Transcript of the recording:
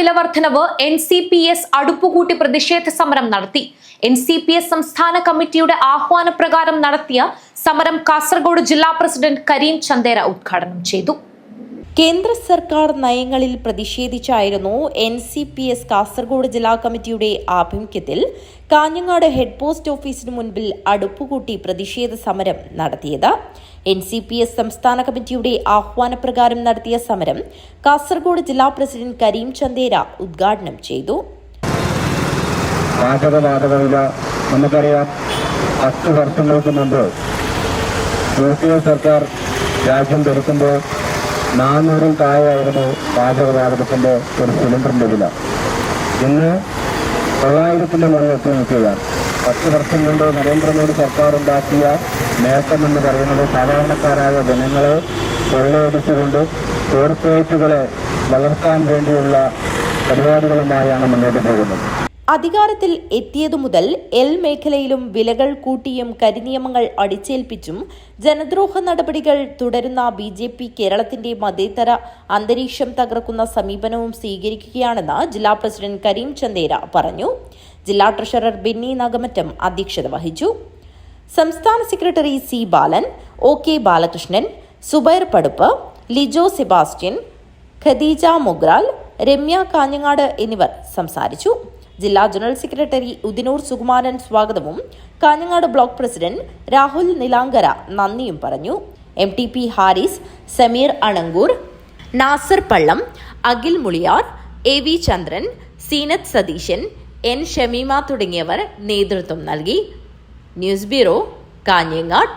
വിലവർദ്ധനവ് N C P S അടുപ്പുകൂട്ടി പ്രതിഷേധ സമരം നടത്തി. എൻ സി പി എസ് സംസ്ഥാന കമ്മിറ്റിയുടെ ആഹ്വാനപ്രകാരം നടത്തിയ സമരം കാസർഗോഡ് ജില്ലാ പ്രസിഡന്റ് കരീം ചന്ദേര ഉദ്ഘാടനം ചെയ്തു. കേന്ദ്ര സർക്കാർ നയങ്ങളിൽ പ്രതിഷേധിച്ചായിരുന്നു N C P S Kasaragod ജില്ലാ കമ്മിറ്റിയുടെ ആഭിമുഖ്യത്തിൽ കാഞ്ഞങ്ങാട് ഹെഡ് പോസ്റ്റ് ഓഫീസിന് മുൻപിൽ അടുപ്പുകൂട്ടി പ്രതിഷേധ സമരം നടത്തിയത്. എൻ സി പി എസ് സംസ്ഥാന കമ്മിറ്റിയുടെ ആഹ്വാനപ്രകാരം നടത്തിയ സമരം കാസർഗോഡ് ജില്ലാ പ്രസിഡന്റ് കരീം ചന്ദേര ഉദ്ഘാടനം ചെയ്തു. നമുക്കറിയാം വർഷങ്ങൾക്ക് മുമ്പ് സർക്കാർ രാജ്യം ഭരിക്കുമ്പോൾ നാനൂറിൽ താഴെയായിരുന്നു പാചകവാതകത്തിന്റെ ഒരു സിലിണ്ടറിന്റെ വില. ഇന്ന് തൊള്ളായിരത്തിന്റെ മുകളിൽ എത്തി നിൽക്കുകയാണ്. പത്ത് വർഷം കൊണ്ട് നരേന്ദ്രമോദി സർക്കാർ ഉണ്ടാക്കിയ നേട്ടമെന്ന് പറയുന്നത് സാധാരണക്കാരായ ജനങ്ങളെ കൊള്ളയടിച്ചുകൊണ്ട് കോർപ്പറേറ്റുകളെ വളർത്താൻ വേണ്ടിയുള്ള പരിപാടികളുമായാണ് മുന്നോട്ട് പോകുന്നത്. അധികാരത്തിൽ എത്തിയതു മുതൽ എൽ മേഖലയിലും വിലകൾ കൂട്ടിയും കരിനിയമങ്ങൾ അടിച്ചേൽപ്പിച്ചും ജനദ്രോഹ നടപടികൾ തുടരുന്ന ബി ജെ പി കേരളത്തിന്റെ മതേതര അന്തരീക്ഷം തകർക്കുന്ന സമീപനവും സ്വീകരിക്കുകയാണെന്ന് ജില്ലാ പ്രസിഡന്റ് കരീം ചന്ദേര പറഞ്ഞു. ജില്ലാ ട്രഷറർ ബിന്നി നഗമറ്റം അധ്യക്ഷത വഹിച്ചു. സംസ്ഥാന secretary C Balan O K Balakrishnan Subair Paduppu Lijo Sebastian Khadeeja Mogral Ramya Kanhangad എന്നിവർ സംസാരിച്ചു. ജില്ലാ ജനറൽ സെക്രട്ടറി ഉദിനൂർ സുകുമാരൻ സ്വാഗതവും കാഞ്ഞങ്ങാട് ബ്ലോക്ക് പ്രസിഡന്റ് രാഹുൽ നിലാങ്കര നന്ദിയും പറഞ്ഞു. M T P Haris Sameer Anangoor Nasar Pallam Akhil Muliyar A V Chandran Seenath Satheesan N Shamima തുടങ്ങിയവർ നേതൃത്വം നൽകി. News bureau Kanhangad.